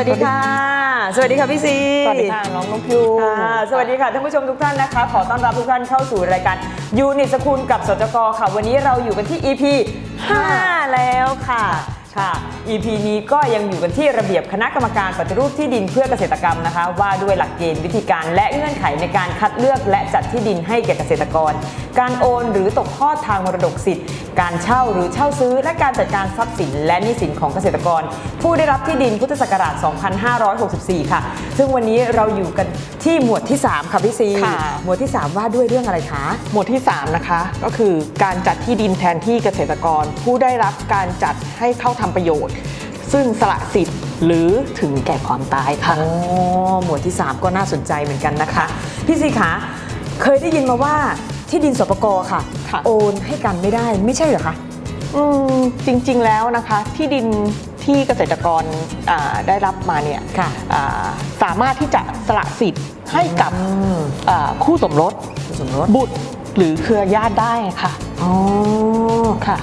วัสดีค่ะ สวัสดีค่ะพี่ซี สวัสดีค่ะน้องน้องพิวค่ะสวัสดีค่ะท่านผู้ชมทุกท่านนะคะ ขอต้อนรับทุกท่านเข้าสู่รายการยูนิตสกุลกับสจกค่ะ วันนี้เราอยู่กันที่ EP 5 แล้วค่ะค่ะ EP นี้ก็ยังอยู่กันที่ระเบียบคณะกรรมการปฏิรูปที่ดินเพื่อเกษตรกรรมนะคะ ว่าด้วยหลักเกณฑ์วิธีการและเงื่อนไขในการคัดเลือกและจัดที่ดินให้แก่เกษตรกร การโอนหรือตกทอดทางมรดกสิทธิ์ การเช่าหรือเช่าซื้อ และการจัดการทรัพย์สินและหนี้สินของเกษตรกร ผู้ได้รับที่ดินพุทธศักราช 2564 ค่ะ ซึ่งวันนี้เราอยู่กันที่หมวดที่ 3 ค่ะพี่ซี ค่ะ หมวดที่ 3 ว่าด้วยเรื่องอะไรคะ หมวดที่ 3 นะคะ ก็คือการจัดที่ดินแทนที่เกษตรกร ผู้ได้รับการจัดให้เข้าทำประโยชน์ ซึ่งสละสิทธิ์หรือถึงแก่ความตายค่ะ อ๋อ หมวดที่ 3 ก็น่าสนใจเหมือนกันนะคะ พี่ซีขาเคยได้ยินมาว่า ที่ดินสปกค่ะ ค่ะ โอนให้กันไม่ได้ไม่ใช่เหรอคะ อืมจริงๆแล้วนะคะ ที่ดินที่เกษตรกรอ่าได้รับมาเนี่ยค่ะ อ่าสามารถที่จะสละสิทธิ์ให้กับอืมอ่าคู่สมรสคุณสมรสบุตรหรือเครือญาติได้ค่ะอ๋อ ค่ะ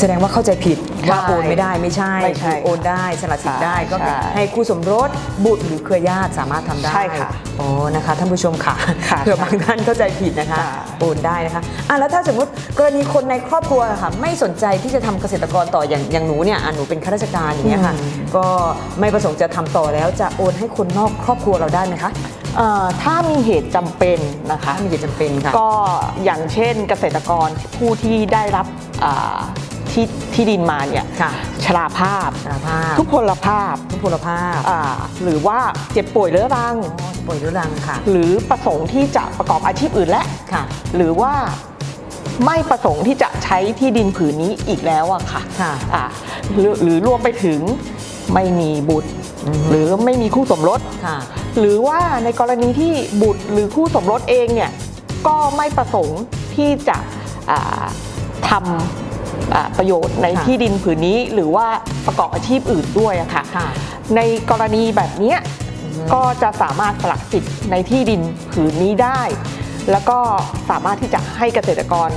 แสดงว่าเข้าใจผิดว่าใช่โอนไม่ได้ไม่ใช่ไม่ใช่คือโอนได้สละสิทธิ์ได้ใช่ก็คือใช่ให้คู่สมรสบุตรหรือเครือญาติสามารถทำได้ใช่ค่ะโอ้นะคะท่านผู้ชมค่ะค่ะเผื่อบางท่านเข้าใจผิดนะคะค่ะโอนได้นะคะอะแล้วถ้าสมมติกรณีคนในครอบครัวอะค่ะไม่สนใจที่จะทำเกษตรกรต่ออย่างอย่างหนูเนี่ยอะหนูเป็นข้าราชการอย่างเงี้ยค่ะก็ไม่ประสงค์จะทำต่อแล้วจะโอนให้คนนอกครอบครัวเราได้ไหมคะเอ่อถ้ามีเหตุจำเป็นนะคะถ้ามีเหตุจำเป็นค่ะก็อย่างเช่นเกษตรกรผู้ที่ได้รับอ่า ที่ที่ดินมาเนี่ยค่ะชราภาพ สารภาพทุกพลภาพทุกพลภาพอ่าหรือว่าเจ็บป่วยเรื้อรัง ป่วยเรื้อรังค่ะหรือประสงค์ที่จะประกอบอาชีพอื่นและ ค่ะ หรือว่าไม่ประสงค์ที่จะใช้ที่ดินผืนนี้อีกแล้วอะค่ะค่ะอ่าหรือหรือรวมไปถึงไม่มีบุตร อือฮึ หรือไม่มีคู่สมรส ค่ะ หรือว่าในกรณีที่บุตรหรือคู่สมรสเองเนี่ยก็ไม่ประสงค์ที่จะอ่าทำอ่า ประโยชน์ในค่ะที่ดินผืนนี้หรือว่าประกอบอาชีพอื่นด้วยอะค่ะค่ะ ในกรณีแบบเนี้ยอือฮึก็จะสามารถสละสิทธิ์ในที่ดินผืนนี้ได้ แล้วก็สามารถที่จะให้เกษตรกร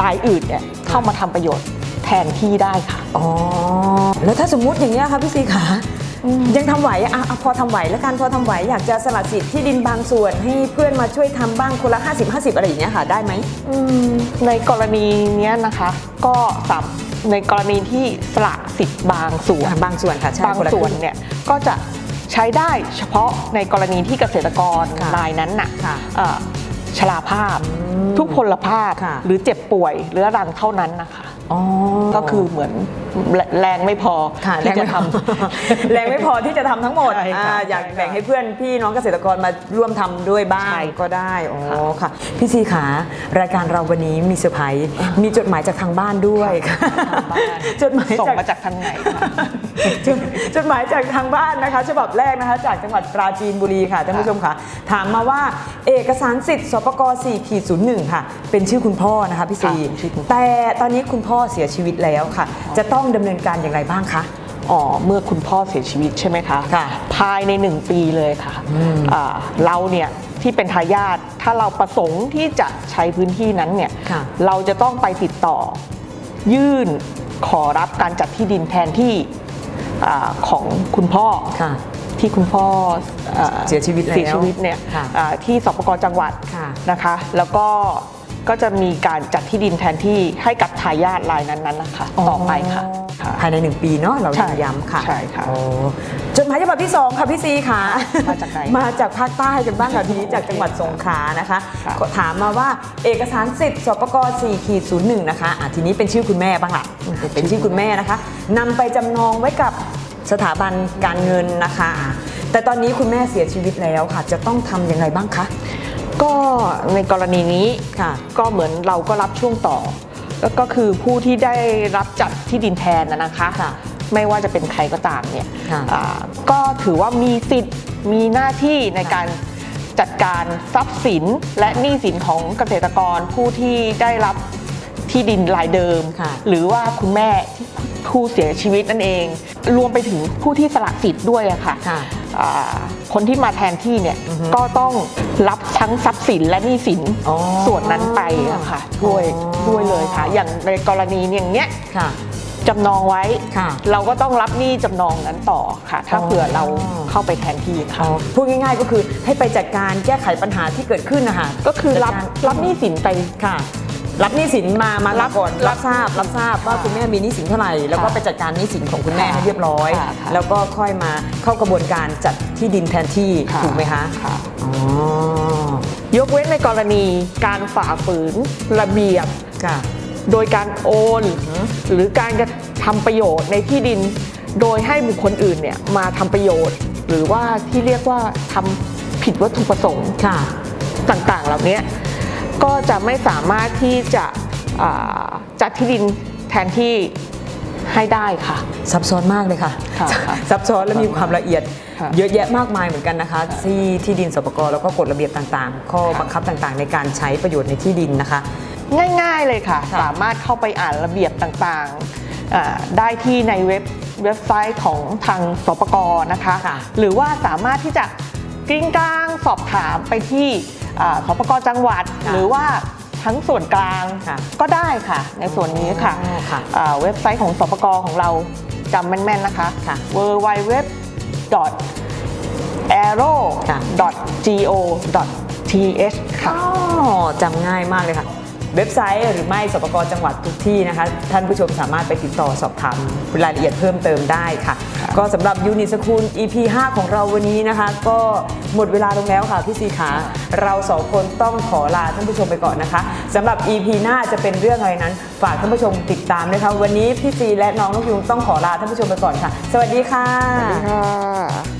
รายอื่นเนี่ยเข้ามาทำประโยชน์แทนที่ได้ค่ะ อ๋อ แล้วถ้าสมมุติอย่างนี้ยค่ะพี่ซีขา ยังทำไหวอะอะพอทำไหวแล้วกันพอทำไหวอยากจะสละสิทธิ์ที่ดินบางส่วนให้เพื่อนมาช่วยทำบ้างคนละ 50 50 อะไรอย่างเงี้ยค่ะ ได้ไหมอืมในกรณีเนี้ยนะคะ ก็สามในกรณีที่สละสิทธิ์บางส่วนบางส่วนค่ะใช่บางคนละส่วนครึ่เนี่ยก็จะใช้ได้เฉพาะในกรณีที่เกษตรกรค่ะรายนั้นน่ะค่ะเอ่อชราภาพมทุกพลภาพค่ะหรือเจ็บป่วยเรื้อรังเท่านั้นนะคะ อ๋อ ก็คือเหมือนแรแรงไม่พอค่ะแรที่งจะไม่ทพอแรงไม่พอที่จะทำทั้งหมดใช่ค่ะอ่าอยากใช่ค่ะแบ่งให้เพื่อนพี่น้องเกษตรกรมาร่วมทำด้วยบ้างใช่ก็ได้อ๋อค่ะค่ะ พี่ซีขารายการเราวันนี้มีเซอร์ไพรส์มีจดหมายจากทางบ้านด้วยค่ะทางบ้าน จดหมายำส่งจากมาจากทางไหนคะ จดจดหมายจากทางบ้านนะคะ ฉบับแรกนะคะ จากจังหวัดปราจีนบุรีค่ะท่านผู้ชมค่ะ ถามมาว่าเอกสารสิทธิ์สปก4ขีด01 ค่ะ เป็นชื่อคุณพ่อนะคะพี่ซีค่ะชื่อคุณพ่อแต่ตอนนี้คุณพ่อเสียชีวิตแล้วค่ะ จะต้องดำเนินการอย่างไรบ้างคะ อ๋อเมื่อคุณพ่อเสียชีวิตใช่ไหมคะค่ะภายในหนึ่งปีเลยค่ะอืมอ่าเราเนี่ยที่เป็นทายาทถ้าเราประสงค์ที่จะใช้พื้นที่นั้นเนี่ยค่ะ เราจะต้องไปติดต่อ ยื่นขอรับการจัดที่ดินแทนที่อาของคุณพ่อ ค่ะ ที่คุณพ่ออ่าเสียชีวิตแล้วเสียชีวิตเนี่ยค่ะอ่าที่สปกจังหวัดค่ะนะคะ แล้วก็ ก็จะมีการจัดที่ดินแทนที่ให้กับทายาทรายนั้นๆนะคะ ต่อไปค่ะค่ะภายในหนึ่งปีเนาะเราใช่ย้ำค่ะใช่ค่ะโอ้จดหมายฉบับที่2ค่ะพี่ซีค่ะ มาจากไหนมาจากภาคใต้กันบ้างค่ะทีนี้จากจังหวัดสงขลานะคะค่ะก็ถามมาว่าเอกสารสิทธิ์สปก4ขีด01นะคะอะทีนี้เป็นชื่อคุณแม่บ้างละเป็นชื่อคุณแม่นะคะนำไปจำนองไว้กับสถาบันการเงินนะคะอะแต่ตอนนี้คุณแม่เสียชีวิตแล้วค่ะ จะต้องทำยังไงบ้างคะ ก็ในกรณีนี้ค่ะก็เหมือนเราก็รับช่วงต่อ แล้วก็คือผู้ที่ได้รับจัดที่ดินแทนนะนะคะค่ะไม่ว่าจะเป็นใครก็ตามเนี่ยค่ะอ่าก็ถือว่ามีสิทธิ์มีหน้าที่ในการจัดการทรัพย์สินและหนี้สินของเกษตรกรผู้ที่ได้รับที่ดินรายเดิมค่ะหรือว่าคุณแม่ที่ผู้เสียชีวิตนั่นเอง รวมไปถึงผู้ที่สละสิทธิ์ด้วยอะค่ะ ค่ะอ่าคนที่มาแทนที่เนี่ยอือฮึก็ต้องรับทั้งทรัพย์สินและหนี้สินอ๋อส่วนนั้นไปอะค่ะด้วยอ๋อด้วยเลยค่ะ อย่างในกรณีอย่างเนี้ยค่ะจำนองไว้ค่ะเราก็ต้องรับหนี้จำนองนั้นต่อค่ะ ถ้าอ๋อเผื่อเราเข้าไปแทนที่ค่ะพูดง่ายๆก็คือให้ไปจัดการแก้ไขปัญหาที่เกิดขึ้นนะคะก็คือรับจัดการรับหนี้สินไปค่ะ รับหนี้สินมามารับก่อนรัรับบทราบรับทราบว่าค่ะคุณแม่มีหนี้สินเท่าไหร่แล้วก็ค่ะไปจัดการหนี้สินของคุณแม่ค่ะให้เรียบร้อยค่ะค่ะแล้วก็ค่อยมาเข้ากระบวนการจัดที่ดินแทนที่ค่ะถูกไหมคะค่ะอ๋อยกเว้นในกรณีการฝ่าฝืนระเบียบค่ะโดยการโอน หรือการกระทำประโยชน์ในที่ดิน โดยให้บุคคลอื่นเนี่ยมาทำประโยชน์ หรือว่าที่เรียกว่าทำผิดวัตถุประสงค์ค่ะต่างๆ เหล่านี้ ก็จะไม่สามารถที่จะอ่าจัดที่ดินแทนที่ให้ได้ค่ะ ซับซ้อนมากเลยค่ะค่ะค่ะซับซ้อนและมีความละเอียดค่ะเยอะแยะมากมายเหมือนกันนะคะ ที่ที่ดินสปกรแล้วก็กฎระเบียบต่างๆ ข้อค่ะบังคับต่างๆ ในการใช้ประโยชน์ในที่ดินนะคะ ง่ายๆเลยค่ะค่ะสามารถเข้าไปอ่านระเบียบต่างๆอ่าได้ที่ในเว็บเว็บไซต์ของทางสปกนะคะค่ะหรือว่าสามารถที่จะกริ้งกลางสอบถามไปที่ อ่าสปกจังหวัด ค่ะหรือว่าทั้งส่วนกลางค่ะก็ได้ค่ะ ในส่วนนี้ค่ะอ๋อค่ะอ่าเว็บไซต์ของสปกของเราจำแม่นๆนะคะ ค่ะ w w w arrow ค่ะ go th ค่ะ อ๋อจำง่ายมากเลยค่ะ เว็บไซต์หรือไม่สปกรจังหวัดทุกที่นะคะ ท่านผู้ชมสามารถไปติดต่อสอบถามรายละเอียดเพิ่มเติมได้ค่ะค่ะ ก็สำหรับยูนิสคูล EP 5 ของเราวันนี้นะคะ ก็หมดเวลาลงแล้วค่ะพี่ซีขาเราสองคนต้องขอลาท่านผู้ชมไปก่อนนะคะสำหรับ EP หน้าจะเป็นเรื่องอะไรนั้น ฝากท่านผู้ชมติดตามนะคะวันนี้พี่ซีและน้องนกยุงต้องขอลาท่านผู้ชมไปก่อนค่ะ สวัสดีค่ะสวัสดีค่ะ